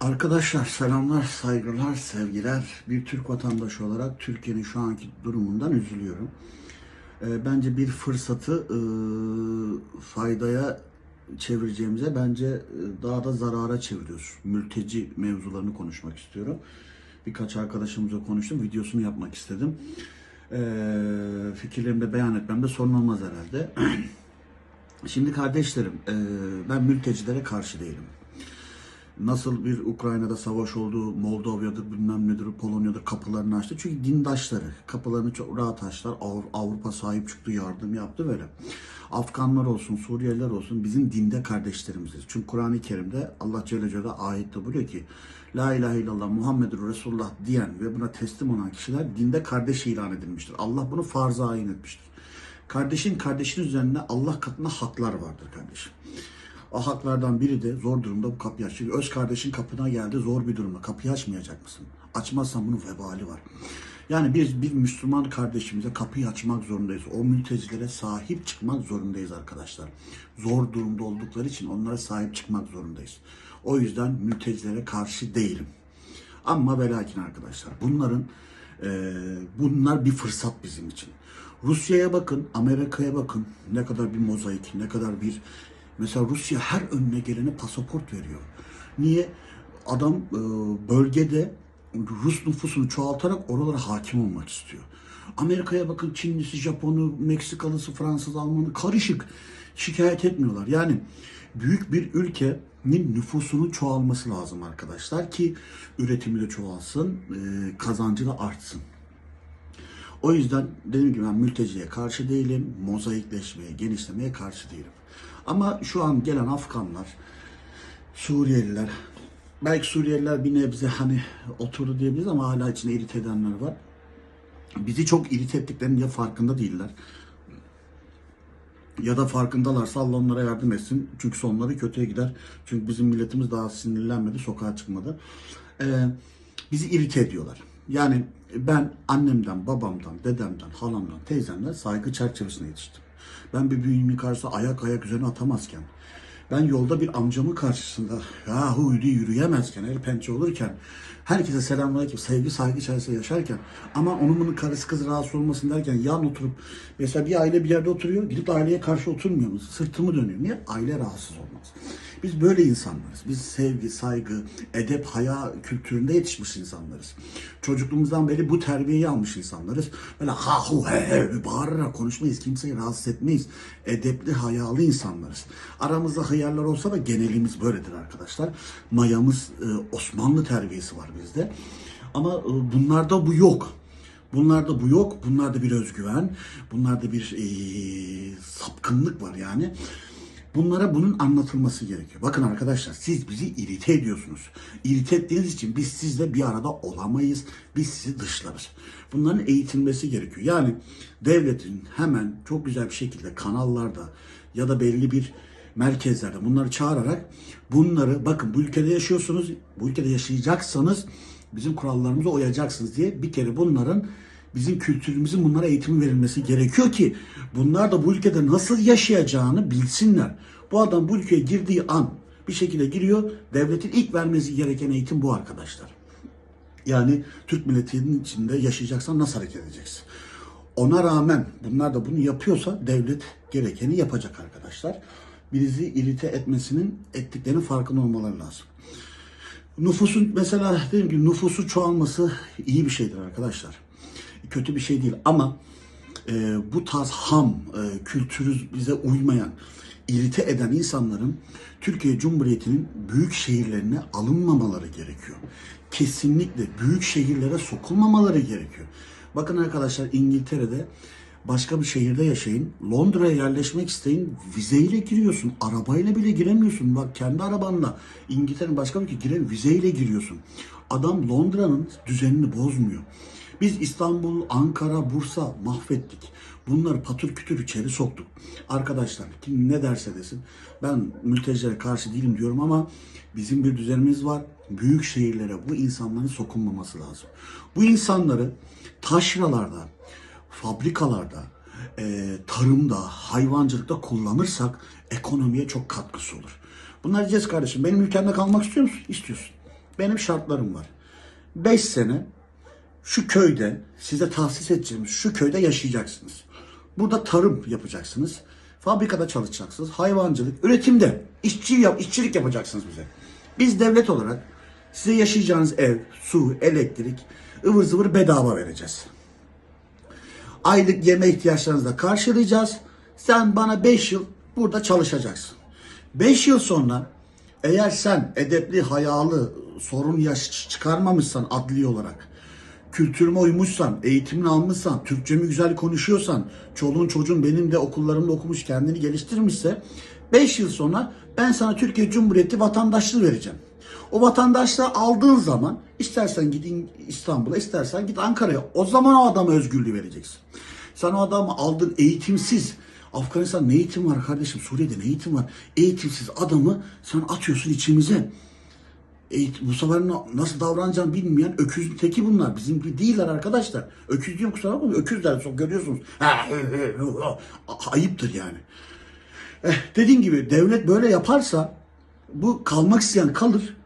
Arkadaşlar selamlar, saygılar, sevgiler. Bir Türk vatandaşı olarak Türkiye'nin şu anki durumundan üzülüyorum. Ee, bence bir fırsatı e, faydaya çevireceğimize bence e, daha da zarara çeviriyoruz. Mülteci mevzularını konuşmak istiyorum. Birkaç arkadaşımızla konuştum, videosunu yapmak istedim. Ee, fikirlerimi beyan etmem de sorun olmaz herhalde. Şimdi kardeşlerim, e, ben mültecilere karşı değilim nasıl bir Ukrayna'da savaş oldu, Moldova'dır bilmem nedir, Polonya'dır kapılarını açtı. Çünkü dindaşları kapılarını çok rahat açtılar. Av- Avrupa sahip çıktı, yardım yaptı böyle. Afganlar olsun, Suriyeliler olsun bizim dinde kardeşlerimiziz. Çünkü Kur'an-ı Kerim'de Allah Celle Celaluhu ayette buyuruyor ki La ilahe illallah Muhammedur Resulullah diyen ve buna teslim olan kişiler dinde kardeş ilan edilmiştir. Allah bunu farz ayin etmiştir. Kardeşin kardeşin üzerine Allah katında haklar vardır kardeşim. O haklardan biri de zor durumda bu kapıyı aç. Çünkü öz kardeşin kapına geldi zor bir durumda. Kapıyı açmayacak mısın? Açmazsan bunun vebali var. Yani biz bir Müslüman kardeşimize kapıyı açmak zorundayız. O mültecilere sahip çıkmak zorundayız arkadaşlar. Zor durumda oldukları için onlara sahip çıkmak zorundayız. O yüzden mültecilere karşı değilim. Ama ve arkadaşlar bunların e, bunlar bir fırsat bizim için. Rusya'ya bakın, Amerika'ya bakın ne kadar bir mozaik, ne kadar bir mesela Rusya her önüne gelene pasaport veriyor. Niye? Adam e, bölgede Rus nüfusunu çoğaltarak oralara hakim olmak istiyor. Amerika'ya bakın Çinlisi, Japonu, Meksikalısı, Fransız, Almanı karışık şikayet etmiyorlar. Yani büyük bir ülkenin nüfusunun çoğalması lazım arkadaşlar ki üretimi de çoğalsın, e, kazancı da artsın. O yüzden dediğim gibi ben mülteciye karşı değilim, mozaikleşmeye, genişlemeye karşı değilim. Ama şu an gelen Afganlar, Suriyeliler, belki Suriyeliler bir nebze hani oturdu diyebiliriz ama hala içinde irit edenler var. Bizi çok irit ettiklerinin ya farkında değiller ya da farkındalarsa Allah onlara yardım etsin. Çünkü sonları kötüye gider. Çünkü bizim milletimiz daha sinirlenmedi, sokağa çıkmadı. Ee, bizi irite ediyorlar. Yani ben annemden, babamdan, dedemden, halamdan, teyzemden saygı çerçevesinde yetiştim. Ben bir büyüğümün karşısında ayak ayak üzerine atamazken, ben yolda bir amcamın karşısında yahu yürüyemezken, el pençe olurken, herkese selamünaleyküm, sevgi saygı içerisinde yaşarken ama onun bunun karısı kız rahatsız olmasın derken yan oturup mesela bir aile bir yerde oturuyor, gidip aileye karşı oturmuyor mu? Sırtımı dönüyor. Niye? Aile rahatsız olmaz. Biz böyle insanlarız. Biz sevgi, saygı, edep, haya kültüründe yetişmiş insanlarız. Çocukluğumuzdan beri bu terbiyeyi almış insanlarız. Böyle ha hu he he bağırarak konuşmayız. Kimseyi rahatsız etmeyiz. Edepli, hayalı insanlarız. Aramızda hıyarlar olsa da genelimiz böyledir arkadaşlar. Mayamız e, Osmanlı terbiyesi var bizde. Ama e, bunlarda bu yok. Bunlarda bu yok. Bunlarda bir özgüven, bunlarda bir e, sapkınlık var yani. Bunlara bunun anlatılması gerekiyor. Bakın arkadaşlar siz bizi irite ediyorsunuz. İrite ettiğiniz için biz sizle bir arada olamayız. Biz sizi dışlarız. Bunların eğitilmesi gerekiyor. Yani devletin hemen çok güzel bir şekilde kanallarda ya da belli bir merkezlerde bunları çağırarak bunları bakın bu ülkede yaşıyorsunuz. Bu ülkede yaşayacaksanız bizim kurallarımıza uyacaksınız diye bir kere bunların bizim kültürümüzün bunlara eğitimi verilmesi gerekiyor ki bunlar da bu ülkede nasıl yaşayacağını bilsinler. Bu adam bu ülkeye girdiği an bir şekilde giriyor. Devletin ilk vermesi gereken eğitim bu arkadaşlar. Yani Türk milletinin içinde yaşayacaksan nasıl hareket edeceksin? Ona rağmen bunlar da bunu yapıyorsa devlet gerekeni yapacak arkadaşlar. Bizi irite etmesinin ettiklerinin farkında olmaları lazım. Nüfusun mesela dediğim gibi nüfusu çoğalması iyi bir şeydir arkadaşlar. Kötü bir şey değil ama e, bu tarz ham, e, kültürü bize uymayan, irite eden insanların Türkiye Cumhuriyeti'nin büyük şehirlerine alınmamaları gerekiyor. Kesinlikle büyük şehirlere sokulmamaları gerekiyor. Bakın arkadaşlar İngiltere'de başka bir şehirde yaşayın. Londra'ya yerleşmek isteyin. Vizeyle giriyorsun. Arabayla bile giremiyorsun. Bak kendi arabanla İngiltere'nin başka bir ülkeye giren vizeyle giriyorsun. Adam Londra'nın düzenini bozmuyor. Biz İstanbul, Ankara, Bursa mahvettik. Bunları patır kütür içeri soktuk. Arkadaşlar kim ne derse desin ben mültecilere karşı değilim diyorum ama bizim bir düzenimiz var. Büyük şehirlere bu insanların sokulmaması lazım. Bu insanları taşralarda, fabrikalarda, e, tarımda, hayvancılıkta kullanırsak ekonomiye çok katkısı olur. Bunlar diyeceğiz kardeşim. Benim ülkemde kalmak istiyor musun? İstiyorsun. Benim şartlarım var. 5 sene şu köyde size tahsis edeceğimiz şu köyde yaşayacaksınız. Burada tarım yapacaksınız. Fabrikada çalışacaksınız. Hayvancılık, üretimde işçi yap, işçilik yapacaksınız bize. Biz devlet olarak size yaşayacağınız ev, su, elektrik, ıvır zıvır bedava vereceğiz. Aylık yeme ihtiyaçlarınızı da karşılayacağız. Sen bana 5 yıl burada çalışacaksın. 5 yıl sonra eğer sen edepli, hayalı, sorun yaş çıkarmamışsan adli olarak, kültürüme uymuşsan, eğitimini almışsan, Türkçemi güzel konuşuyorsan, çoluğun çocuğun benim de okullarımda okumuş, kendini geliştirmişse 5 yıl sonra ben sana Türkiye Cumhuriyeti vatandaşlığı vereceğim. O vatandaşlığı aldığın zaman istersen gidin İstanbul'a, istersen git Ankara'ya. O zaman o adama özgürlüğü vereceksin. Sen o adamı aldın eğitimsiz. Afganistan ne eğitim var kardeşim? Suriye'de ne eğitim var? Eğitimsiz adamı sen atıyorsun içimize. Eğitim, bu sefer na- nasıl davranacağını bilmeyen öküzün teki bunlar. Bizim gibi değiller arkadaşlar. Öküz diyorum kusura bakmayın. Öküzler çok görüyorsunuz. Ayıptır yani. Eh, dediğim gibi devlet böyle yaparsa bu kalmak isteyen kalır.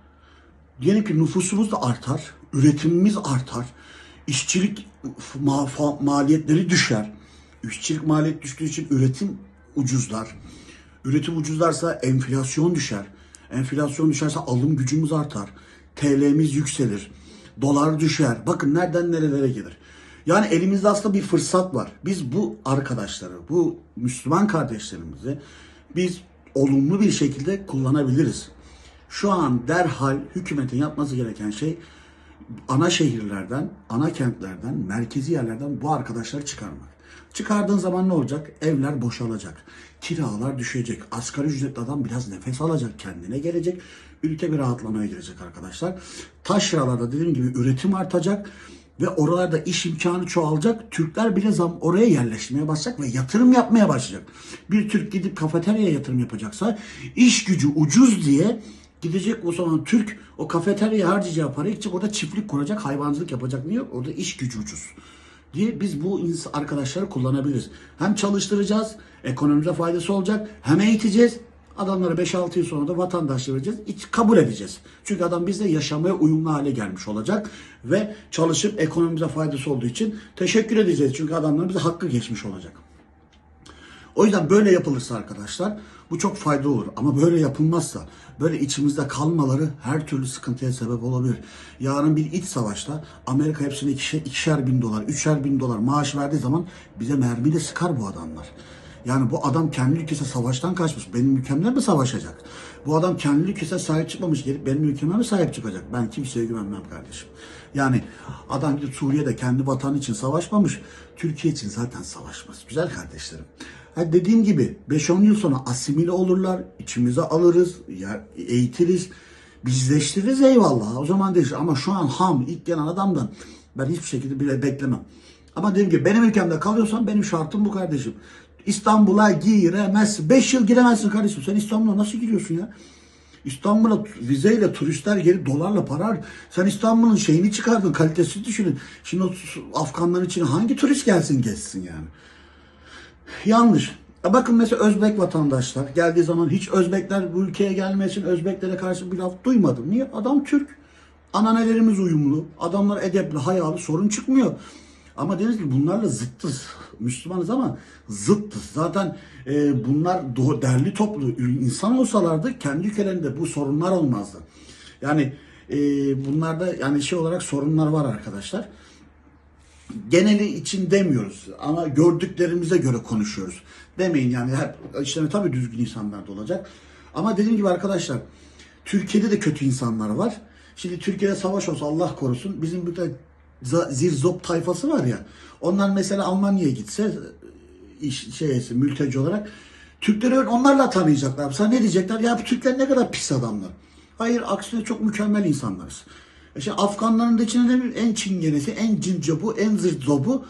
Diyelim ki nüfusumuz da artar, üretimimiz artar, işçilik ma- maliyetleri düşer. İşçilik maliyet düştüğü için üretim ucuzlar. Üretim ucuzlarsa enflasyon düşer. Enflasyon düşerse alım gücümüz artar. TL'miz yükselir. Dolar düşer. Bakın nereden nerelere gelir. Yani elimizde aslında bir fırsat var. Biz bu arkadaşları, bu Müslüman kardeşlerimizi biz olumlu bir şekilde kullanabiliriz. Şu an derhal hükümetin yapması gereken şey ana şehirlerden, ana kentlerden, merkezi yerlerden bu arkadaşları çıkarmak. Çıkardığın zaman ne olacak? Evler boşalacak. Kiralar düşecek. Asgari ücretli adam biraz nefes alacak. Kendine gelecek. Ülke bir rahatlamaya girecek arkadaşlar. Taşralarda dediğim gibi üretim artacak. Ve oralarda iş imkanı çoğalacak. Türkler bile zam oraya yerleşmeye başlayacak ve yatırım yapmaya başlayacak. Bir Türk gidip kafeteryaya yatırım yapacaksa iş gücü ucuz diye Gidecek o zaman Türk o kafeteryaya harcayacağı parayı gidecek orada çiftlik kuracak, hayvancılık yapacak. Niye? Orada iş gücü ucuz. Diye biz bu arkadaşları kullanabiliriz. Hem çalıştıracağız, ekonomimize faydası olacak, hem eğiteceğiz. Adamlara 5-6 yıl sonra da vatandaşlığı vereceğiz. Hiç kabul edeceğiz. Çünkü adam bizle yaşamaya uyumlu hale gelmiş olacak. Ve çalışıp ekonomimize faydası olduğu için teşekkür edeceğiz. Çünkü adamların bize hakkı geçmiş olacak. O yüzden böyle yapılırsa arkadaşlar bu çok faydalı olur. Ama böyle yapılmazsa böyle içimizde kalmaları her türlü sıkıntıya sebep olabilir. Yarın bir iç savaşta Amerika hepsine ikişer, ikişer bin dolar, üçer bin dolar maaş verdiği zaman bize mermi de sıkar bu adamlar. Yani bu adam kendi ülkesine savaştan kaçmış. Benim ülkemle mi savaşacak? Bu adam kendi ülkesine sahip çıkmamış. Gelip benim ülkeme mi sahip çıkacak? Ben kimseye güvenmem kardeşim. Yani adam gidip Suriye'de kendi vatanı için savaşmamış. Türkiye için zaten savaşmaz. Güzel kardeşlerim. Ha dediğim gibi 5-10 yıl sonra asimile olurlar. içimize alırız, ya- eğitiriz, bizleştiririz eyvallah. O zaman değişir. Ama şu an ham, ilk gelen adamdan ben hiçbir şekilde bile beklemem. Ama dediğim gibi benim ülkemde kalıyorsan benim şartım bu kardeşim. İstanbul'a giremezsin. 5 yıl giremezsin kardeşim. Sen İstanbul'a nasıl giriyorsun ya? İstanbul'a vizeyle turistler gelip dolarla para har- Sen İstanbul'un şeyini çıkardın, kalitesini düşünün. Şimdi o Afganların içine hangi turist gelsin geçsin yani? Yanlış. E bakın mesela Özbek vatandaşlar geldiği zaman hiç Özbekler bu ülkeye gelmesin, Özbeklere karşı bir laf duymadım. Niye? Adam Türk. Ananelerimiz uyumlu. Adamlar edepli, hayalı, sorun çıkmıyor. Ama deriz ki bunlarla zıttız. Müslümanız ama zıttız. Zaten e, bunlar do- derli toplu insan olsalardı kendi ülkelerinde bu sorunlar olmazdı. Yani e, bunlarda yani şey olarak sorunlar var arkadaşlar geneli için demiyoruz ama gördüklerimize göre konuşuyoruz. Demeyin yani hep işte tabii düzgün insanlar da olacak. Ama dediğim gibi arkadaşlar Türkiye'de de kötü insanlar var. Şimdi Türkiye'de savaş olsa Allah korusun bizim za- zirzop tayfası var ya. Onlar mesela Almanya'ya gitse iş şeysi mülteci olarak Türkleri onlarla tanıyacaklar. Sana ne diyecekler? Ya bu Türkler ne kadar pis adamlar. Hayır aksine çok mükemmel insanlarız. E Şimdi Afganların da içinde de en çingenesi, en cincobu, en zırzobu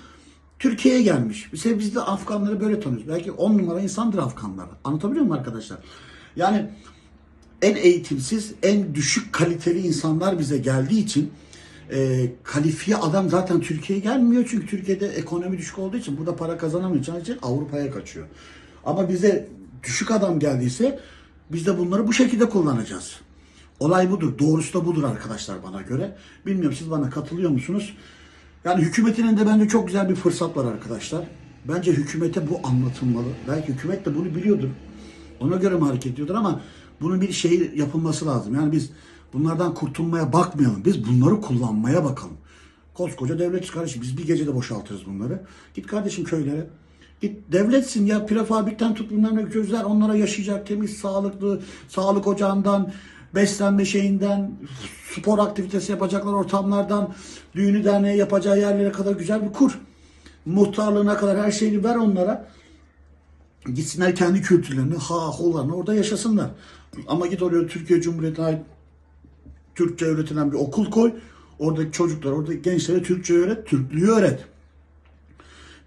Türkiye'ye gelmiş. Mesela biz de Afganları böyle tanıyoruz. Belki on numara insandır Afganlar. Anlatabiliyor muyum arkadaşlar? Yani en eğitimsiz, en düşük kaliteli insanlar bize geldiği için e, kalifiye adam zaten Türkiye'ye gelmiyor. Çünkü Türkiye'de ekonomi düşük olduğu için burada para kazanamayacağı için Avrupa'ya kaçıyor. Ama bize düşük adam geldiyse biz de bunları bu şekilde kullanacağız. Olay budur. Doğrusu da budur arkadaşlar bana göre. Bilmiyorum siz bana katılıyor musunuz? Yani hükümetin de bence çok güzel bir fırsat var arkadaşlar. Bence hükümete bu anlatılmalı. Belki hükümet de bunu biliyordur. Ona göre mi hareket ediyordur ama bunun bir şey yapılması lazım. Yani biz bunlardan kurtulmaya bakmayalım. Biz bunları kullanmaya bakalım. Koskoca devlet kardeşim. Biz bir gecede boşaltırız bunları. Git kardeşim köylere. Git devletsin ya prefabrikten tut bilmem gözler onlara yaşayacak temiz, sağlıklı, sağlık ocağından, beslenme şeyinden, spor aktivitesi yapacaklar ortamlardan, düğünü derneği yapacağı yerlere kadar güzel bir kur. Muhtarlığına kadar her şeyini ver onlara. Gitsinler kendi kültürlerini, ha holarını orada yaşasınlar. Ama git oraya Türkiye Cumhuriyeti'ne ait Türkçe öğretilen bir okul koy. Oradaki çocuklar, oradaki gençlere Türkçe öğret, Türklüğü öğret.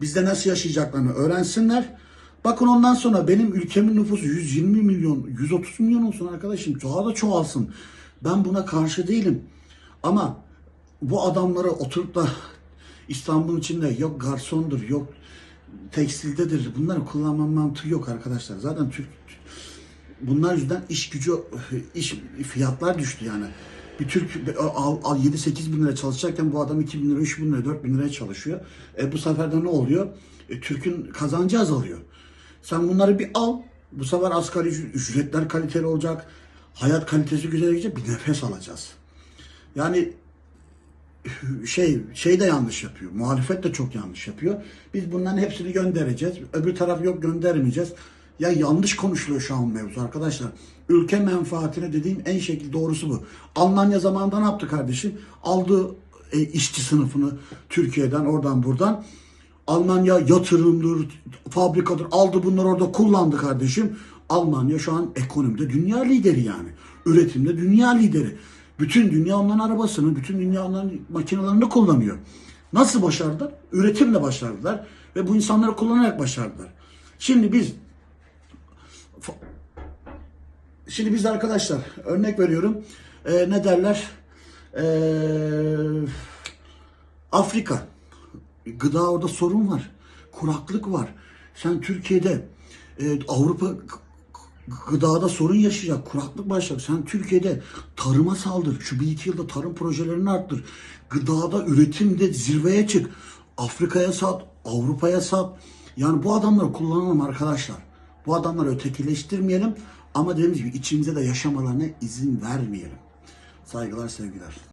Bizde nasıl yaşayacaklarını öğrensinler. Bakın ondan sonra benim ülkemin nüfusu 120 milyon, 130 milyon olsun arkadaşım. Daha da çoğalsın. Ben buna karşı değilim. Ama bu adamlara oturup da İstanbul içinde yok garsondur, yok tekstildedir. Bunları kullanma mantığı yok arkadaşlar. Zaten Türk bunlar yüzünden iş gücü, iş fiyatlar düştü yani. Bir Türk al, al 7-8 bin lira çalışacakken bu adam 2 bin lira, 3 bin lira, 4 bin liraya çalışıyor. E bu sefer de ne oluyor? E, Türk'ün kazancı azalıyor. Sen bunları bir al. Bu sefer asgari ücret- ücretler kaliteli olacak. Hayat kalitesi güzel gidecek. Bir nefes alacağız. Yani şey şey de yanlış yapıyor. Muhalefet de çok yanlış yapıyor. Biz bunların hepsini göndereceğiz. Öbür taraf yok göndermeyeceğiz. Ya yanlış konuşuluyor şu an mevzu arkadaşlar. Ülke menfaatine dediğim en şekil doğrusu bu. Almanya zamanında ne yaptı kardeşim? Aldı e, işçi sınıfını Türkiye'den oradan buradan. Almanya yatırımdır, fabrikadır aldı bunları orada kullandı kardeşim. Almanya şu an ekonomide dünya lideri yani. Üretimde dünya lideri. Bütün dünya onların arabasını, bütün dünya onların makinelerini kullanıyor. Nasıl başardılar? Üretimle başardılar. Ve bu insanları kullanarak başardılar. Şimdi biz Şimdi biz arkadaşlar örnek veriyorum. Ee, ne derler? Ee, Afrika. Gıda orada sorun var. Kuraklık var. Sen Türkiye'de e, Avrupa gıdada sorun yaşayacak. Kuraklık başlayacak. Sen Türkiye'de tarıma saldır. Şu bir iki yılda tarım projelerini arttır. Gıdada üretimde zirveye çık. Afrika'ya sat. Avrupa'ya sat. Yani bu adamları kullanalım arkadaşlar. Bu adamları ötekileştirmeyelim. Ama dediğimiz gibi içimize de yaşamalarına izin vermeyelim. Saygılar, sevgiler.